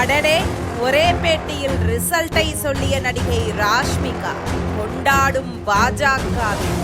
அடடே ஒரே பேட்டியில் ரிசல்ட்டை சொல்லிய நடிகை ராஷ்மிகா கொண்டாடும் பாஜகவின்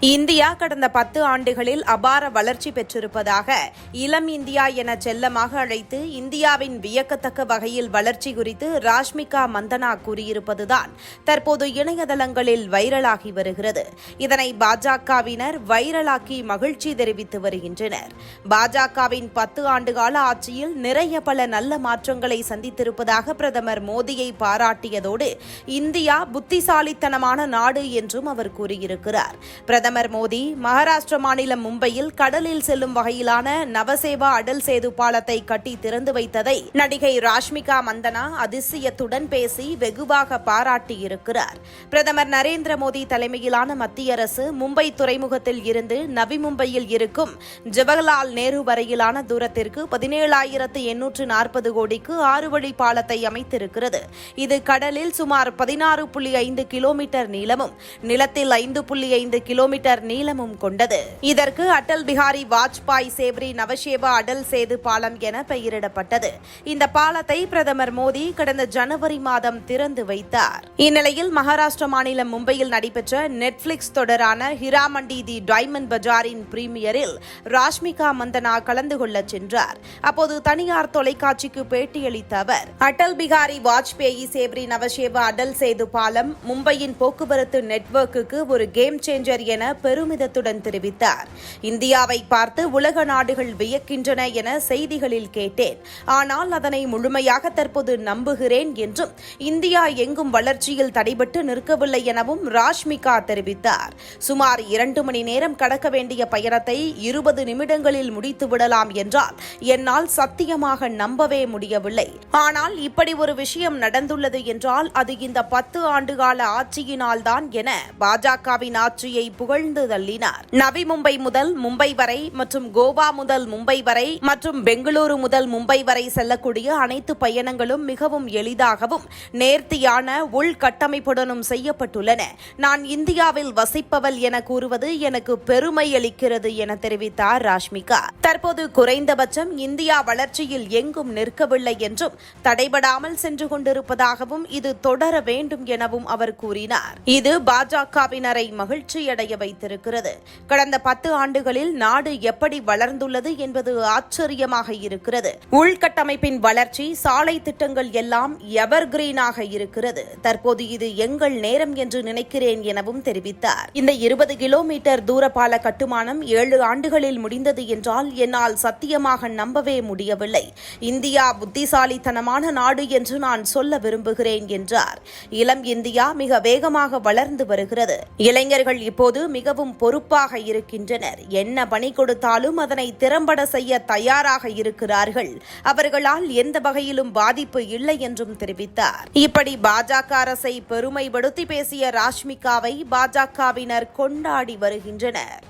இந்தியா கடந்த பத்து ஆண்டுகளில் அபார வளர்ச்சி பெற்றிருப்பதாக இளம் இந்தியா என செல்லமாக அழைத்து இந்தியாவின் வியக்கத்தக்க வகையில் வளர்ச்சி குறித்து ராஷ்மிகா மந்தனா கூறியிருப்பதுதான் தற்போது இணையதளங்களில் வைரலாகி வருகிறது. இதனை பாஜகவினர் வைரலாக்கி மகிழ்ச்சி தெரிவித்து வருகின்றனர். பாஜகவின் பத்து ஆண்டுகால ஆட்சியில் நிறைய பல நல்ல மாற்றங்களை சந்தித்திருப்பதாக பிரதமர் மோடியை பாராட்டியதோடு இந்தியா புத்திசாலித்தனமான நாடு என்றும் அவர் கூறியிருக்கிறார். பிரதமர் மோடி மகாராஷ்டிர மாநிலம் மும்பையில் கடலில் செல்லும் வகையிலான நவசேவா அடல் சேது பாலத்தை கட்டி திறந்து வைத்ததை நடிகை ராஷ்மிகா மந்தனா அதிசயத்துடன் பேசி வெகுவாக பாராட்டியிருக்கிறார் பிரதமர் நரேந்திர மோடி தலைமையிலான மத்திய அரசு மும்பை துறைமுகத்தில் இருந்து நவி மும்பையில் இருக்கும் ஜவஹர்லால் நேரு வரையிலான தூரத்திற்கு பதினேழாயிரத்து எண்ணூற்று நாற்பது கோடிக்கு ஆறு வழி பாலத்தை அமைத்திருக்கிறது. இது கடலில் சுமார் பதினாறு புள்ளி ஐந்து கிலோமீட்டர் நீளமும் நிலத்தில் ஐந்து புள்ளி ஐந்து கிலோமீட்டர் நீளமும் கொண்டது. இதற்கு அடல் பிஹாரி வாஜ்பாய் சேவ்ரி நவசேவா அடல் சேது பாலம் என பெயரிடப்பட்டது. இந்த பாலத்தை பிரதமர் மோடி கடந்த ஜனவரி மாதம் திறந்து வைத்தார். இந்நிலையில் மகாராஷ்டிர மாநிலம் மும்பையில் நடைபெற்ற நெட்ஃபிளிக்ஸ் தொடரான ஹிராமண்டி தி டைமண்ட் பஜாரின் பிரீமியரில் ராஷ்மிகா மந்தனா கலந்து கொள்ள சென்றார். அப்போது தனியார் தொலைக்காட்சிக்கு பேட்டியளித்த அவர் அடல் பிகாரி வாஜ்பேயி சேவ்ரி நவசேவா அடல் சேது பாலம் மும்பையின் போக்குவரத்து நெட்வொர்க்குக்கு ஒரு கேம் சேஞ்சர் என பெருமிதத்துடன் தெரிவித்தார். இந்தியாவை பார்த்து உலக நாடுகள் வியக்கின்றன என செய்திகளில் கேட்டேன். ஆனால் அதனை முழுமையாக தற்போது நம்புகிறேன் என்றும் இந்தியா எங்கும் வளர்ச்சியில் தடைபட்டு நிற்கவில்லை எனவும் ராஷ்மிகா தெரிவித்தார். சுமார் இரண்டு மணி நேரம் கடக்க வேண்டிய பயணத்தை இருபது நிமிடங்களில் முடித்து விடலாம் என்றால் என்னால் சத்தியமாக நம்பவே முடியவில்லை. ஆனால் இப்படி ஒரு விஷயம் நடந்துள்ளது என்றால் அது இந்த பத்து ஆண்டுகால ஆட்சியினால்தான் என பாஜகவின் ஆட்சியை புகழ் புகழ்ந்து தள்ளினார். நவி மும்பை முதல் மும்பை வரை மற்றும் கோவா முதல் மும்பை வரை மற்றும் பெங்களூரு முதல் மும்பை வரை செல்லக்கூடிய அனைத்து பயணங்களும் மிகவும் எளிதாகவும் நேர்த்தியான உள்கட்டமைப்புடனும் செய்யப்பட்டுள்ளன. நான் இந்தியாவில் வசிப்பவள் என கூறுவது எனக்கு பெருமை அளிக்கிறது என தெரிவித்தார் ராஷ்மிகா. தற்போது குறைந்தபட்சம் இந்தியா வளர்ச்சியில் எங்கும் நிற்கவில்லை என்றும் தடைபடாமல் சென்று கொண்டிருப்பதாகவும் இது தொடர வேண்டும் எனவும் அவர் கூறினார். இது பாஜகவினரை மகிழ்ச்சியடைய வைத்திருக்கிறது. கடந்த பத்து ஆண்டுகளில் நாடு எப்படி வளர்ந்துள்ளது என்பது ஆச்சரியமாக இருக்கிறது. உள்கட்டமைப்பின் வளர்ச்சி சாலை திட்டங்கள் எல்லாம் எவர் கிரீனாக இருக்கிறது. தற்போது இது எங்கள் நேரம் என்று நினைக்கிறேன் எனவும் தெரிவித்தார். இந்த இருபது கிலோமீட்டர் தூர பால கட்டுமானம் ஏழு ஆண்டுகளில் முடிந்தது என்றால் என்னால் சத்தியமாக நம்பவே முடியவில்லை. இந்தியா புத்திசாலித்தனமான நாடு என்று நான் சொல்ல விரும்புகிறேன் என்றார். இளம் இந்தியா மிக வேகமாக வளர்ந்து வருகிறது. இளைஞர்கள் இப்போது மிக மிகவும் பொறுப்பாக இருக்கின்றனர். என்ன பணி கொடுத்தாலும் அதனை திறம்பட செய்ய தயாராக இருக்கிறார்கள். அவர்களால் எந்த வகையிலும் பாதிப்பு இல்லை என்றும் தெரிவித்தார். இப்படி பாஜக அரசை பெருமைப்படுத்தி பேசிய ராஷ்மிகாவை பாஜகவினர் கொண்டாடி வருகின்றனர்.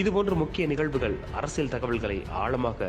இதுபோன்ற முக்கிய நிகழ்வுகள் அரசியல் தகவல்களை ஆழமாக